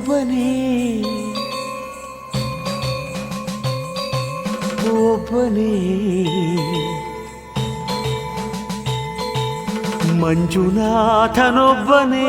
ಒಬ್ಬನೇ ಒಬ್ಬನೇ ಮಂಜುನಾಥನೊಬ್ಬನೇ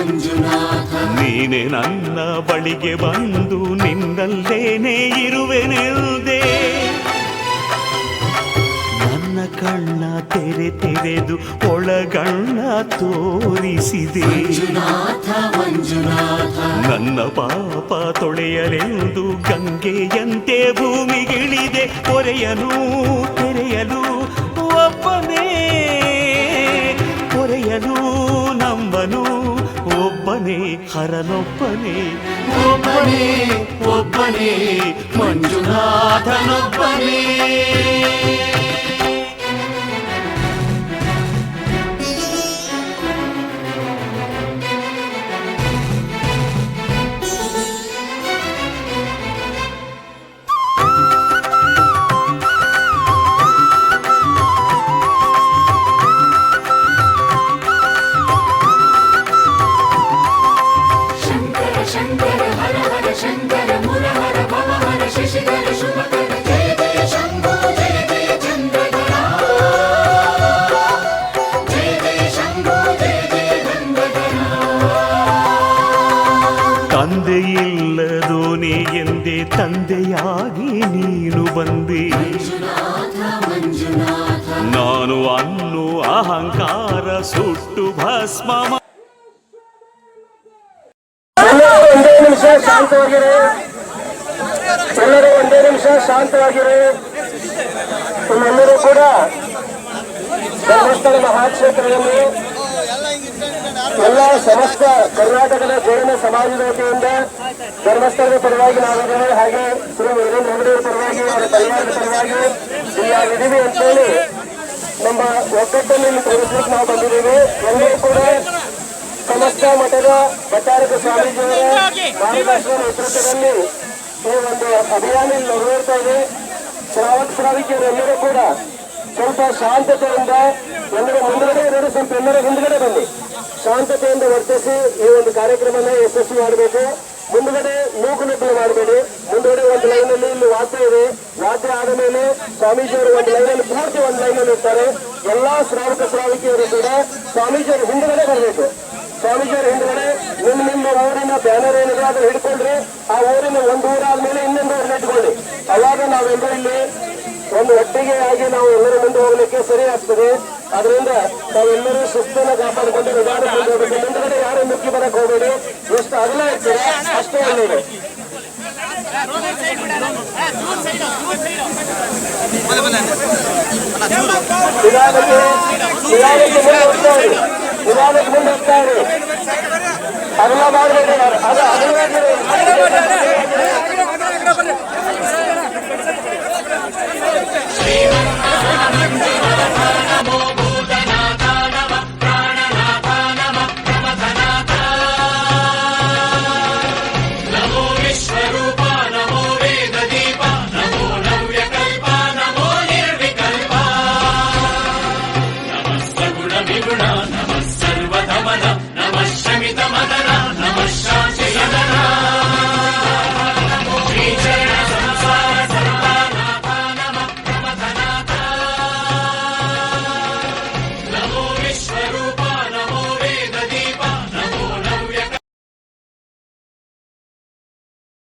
ಮಂಜುನಾಥ. ನೀನೆ ನನ್ನ ಬಳಿಗೆ ಬಂದು ನಿನ್ನಲ್ಲೇನೆ ಇರುವೆನೆಲ್ದೆ ನನ್ನ ಕಣ್ಣ ತೆರೆ ತೆರೆದು ಒಳಗಣ್ಣ ತೋರಿಸಿದೆ. ಮಂಜುನಾಥ ಮಂಜುನಾಥ. ನನ್ನ ಪಾಪ ತೊಳೆಯಲೆಂದು ಗಂಗೆಯಂತೆ ಭೂಮಿಗಿಳಿದೆ. ಕೊರೆಯಲು ತೆರೆಯಲು ಒಬ್ಬನೇ ಕೊರೆಯಲು ನಂಬನು ಒಬ್ಬನೇ ಹರನೊಬ್ಬನೇ ಒಬ್ಬನೇ ಒಬ್ಬನೇ ಮಂಜುನಾಥನೊಬ್ಬನೇ ತಂದೆಯಾಗಿ ನೀನು ಬಂದಿ. ನಾನು ಅನ್ನು ಅಹಂಕಾರ ಸುಟ್ಟು ಭಸ್ಮ ಒಂದೇ ನಿಮಿಷ ಶಾಂತವಾಗಿರಿ. ಎಲ್ಲರೂ ಒಂದೇ ನಿಮಿಷ ಶಾಂತವಾಗಿರಿ. ನಿಮ್ಮೆಲ್ಲರೂ ಕೂಡ ಧರ್ಮಸ್ಥಳ ಮಹಾಕ್ಷೇತ್ರದಲ್ಲಿ ಎಲ್ಲ ಸಮಸ್ತ ಕರ್ನಾಟಕದ ಜೈನ ಸಮಾಜದ ವತಿಯಿಂದ ಧರ್ಮಸ್ಥಳದ ಪರವಾಗಿ ನಾವಿದ್ದೇವೆ ಹಾಗೆ ಶ್ರೀ ವೀರೇಂದ್ರ ಹೆಗಡೆ ಪರವಾಗಿ, ಅವರ ಪರಿವಾರದ ಪರವಾಗಿ ಇಲ್ಲಿದ್ದೀವಿ ಅಂತೇಳಿ ನಮ್ಮ ಒಗ್ಗಟ್ಟನ್ನು ತೋರಿಸ್ಲಿಕ್ಕೆ ನಾವು ಬಂದಿದ್ದೀವಿ. ಎಲ್ಲರೂ ಕೂಡ ಸಮಸ್ತ ಮಠದ ಭಟ್ಟಾರಕ ಸ್ವಾಮೀಜಿಯವರ ಮಾರ್ಗದರ್ಶನ ನೇತೃತ್ವದಲ್ಲಿ ಈ ಒಂದು ಅಭಿಯಾನ ಇಲ್ಲಿ ನೆರವೇರ್ತಾ ಇದೆ. ಶ್ರಾವಕ ಎಲ್ಲರೂ ಕೂಡ ಸ್ವಲ್ಪ ಶಾಂತತೆಯಿಂದ ಎಲ್ಲರ ಮುಂದೆ ಎಲ್ಲರೂ ಸ್ವಲ್ಪ ಎಲ್ಲರ ಹಿಂದುಗಡೆ ಬನ್ನಿ ವರ್ತಿಸಿ ಈ ಒಂದು ಕಾರ್ಯಕ್ರಮನ ಯಶಸ್ವಿ ಮಾಡಬೇಕು. ಮುಂದುಗಡೆ ನೂಕುನುಗ್ಗಲು ಮಾಡಬೇಡಿ. ಮುಂದುಗಡೆ ಒಂದು ಲೈನಲ್ಲಿ ಇಲ್ಲಿ ವಾದ್ಯ ಇದೆ. ವಾದ್ಯ ಆದ ಮೇಲೆ ಸ್ವಾಮೀಜಿಯವರು ಒಂದು ಲೈನಲ್ಲಿ ಪೂರ್ತಿ ಒಂದು ಲೈನಲ್ಲಿ ಇರ್ತಾರೆ ಎಲ್ಲಾ ಶ್ರಾವಕ ಶ್ರಾವಿಕೆಯವರು ಕೂಡ ಸ್ವಾಮೀಜಿಯವರು ಹಿಂದುಗಡೆ ಬರಬೇಕು. ಸ್ವಾಮೀಜಿಯವರು ಹಿಂದುಗಡೆ ನಿಮ್ಮ ನಿಮ್ಮ ಊರಿನ ಬ್ಯಾನರ್ ಏನಿದೆ ಅದನ್ನ ಹಿಡ್ಕೊಂಡ್ರಿ. ಆ ಊರಿನ ಒಂದು ಊರಾದ್ಮೇಲೆ ಇನ್ನೊಂದು ಊರನ್ನ ಇಟ್ಕೊಳ್ಳಿ. ಅವಾಗ ನಾವೆಲ್ಲರೂ ಇಲ್ಲಿ ಒಂದು ಒಟ್ಟಿಗೆ ಆಗಿ ನಾವು ಎಲ್ಲರ ಮುಂದೆ ಹೋಗ್ಲಿಕ್ಕೆ ಸರಿ ಆಗ್ತದೆ. ಅದರಿಂದ ನಾವೆಲ್ಲರೂ ಶಿಸ್ತನ್ನು ಕಾಪಾಡಿಕೊಂಡು ನಿಧಾನ ಮುಂದೆ ಹೋಗ್ಬೇಕು ಮುಂದುಗಡೆ ಯಾರು ಮುಕ್ಕಿ ಬರಕ್ ಹೋಗಬೇಡಿ. ಎಷ್ಟು ಅಗಲ ಇರ್ತದೆ ಅಷ್ಟೇ ಒಳ್ಳೆಯದು ನಿಧಾನಕ್ಕೆ ನಿಧಾನಕ್ಕೆ ಮುಂದೆ ಹೋಗ್ತಾ ನಿಧಾನಕ್ಕೆ ಅಗಲ ಮಾಡಬೇಡಿ